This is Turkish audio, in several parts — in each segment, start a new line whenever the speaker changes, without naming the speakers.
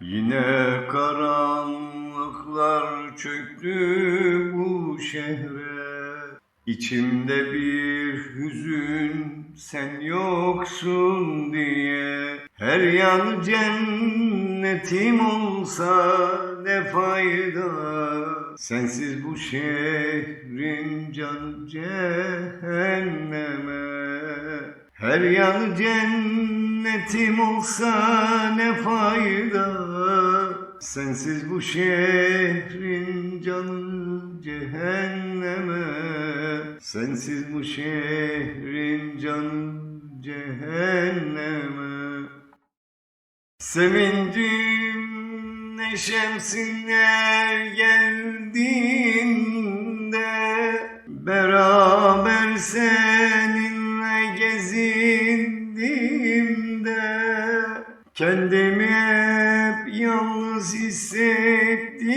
Yine karanlıklar çöktü bu şehre. İçimde bir hüzün sen yoksun diye. Her yan cennetim olsa ne fayda? Sensiz bu şehrin canı cehenneme. Her yanı cennetim olsa ne fayda? Sensiz bu şehrin canı cehenneme. Sensiz bu şehrin canı cehenneme. Sevincim neşemsinler geldiğinde. Beraber Kendimi hep yalnız hissettiğimde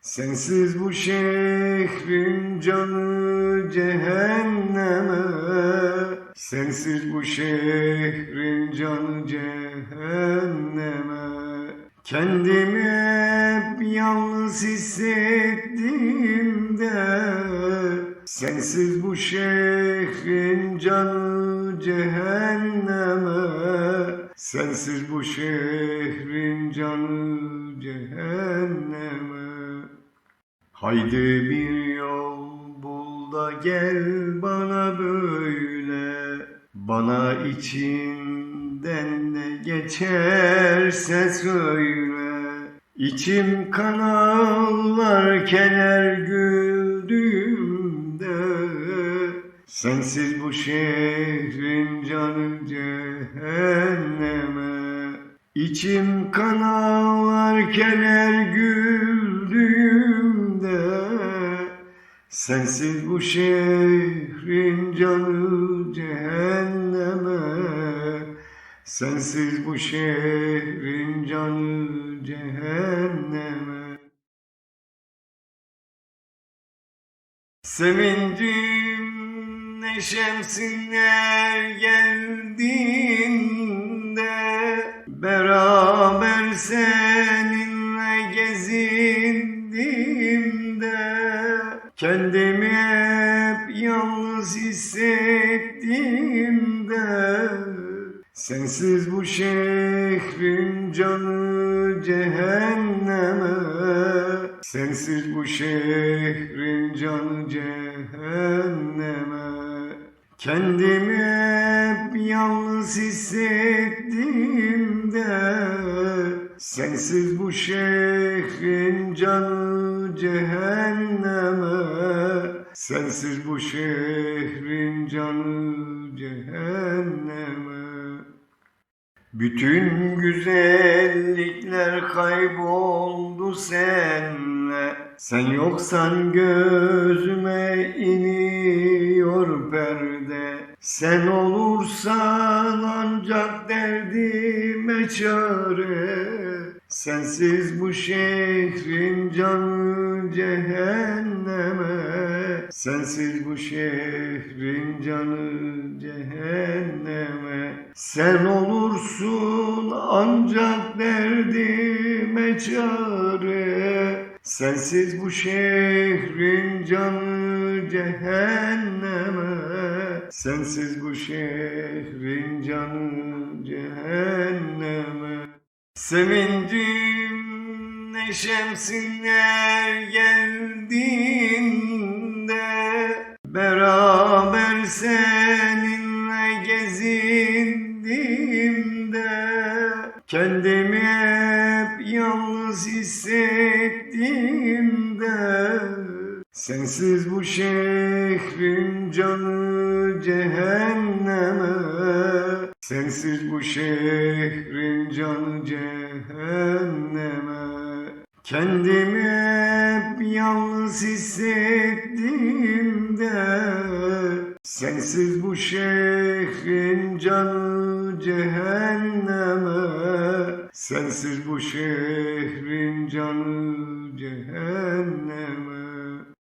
Sensiz bu şehrin canı cehenneme. Sensiz bu şehrin canı cehenneme. Kendimi hep yalnız hissettiğimde Sensiz bu şehrin canı cehenneme Sensiz bu şehrin canı cehenneme. Haydi bir yol bul da gel bana böyle Bana içinden ne geçerse söyle. İçim kan ağlarken her güldüğümde Sensiz bu şehrin canı cehenneme. İçim kan ağlarken her güldüğümde. Sensiz bu şehrin canı cehenneme. Sensiz bu şehrin canı cehenneme Sevincim neşemsinler geldiğinde Beraber seninle gezindiğimde Kendimi hep yalnız hissettiğimde Sensiz bu şehrin canı cehenneme Sensiz bu şehrin canı cehenneme Kendimi hep yalnız hissettiğimde Sensiz bu şehrin canı cehenneme Sensiz bu şehrin canı cehenneme bütün güzellikler kayboldu senle. Sen yoksan gözüme iniyor perde. Sen olursan ancak derdime çare. Sensiz bu şehrin canı cehenneme Sensiz bu şehrin canı cehenneme. Sen olursun ancak derdime çare. Sensiz bu şehrin canı cehenneme. Sensiz bu şehrin canı cehenneme. Sevincim neşemsinler geldiğinde Beraber seninle gezindiğimde Kendimi hep yalnız hissettiğimde Sensiz bu şehrin canı cehenneme Sensiz bu şehrin canı cehenneme Kendimi hep yalnız hissettiğimde Sensiz bu şehrin canı cehenneme. Sensiz bu şehrin canı cehenneme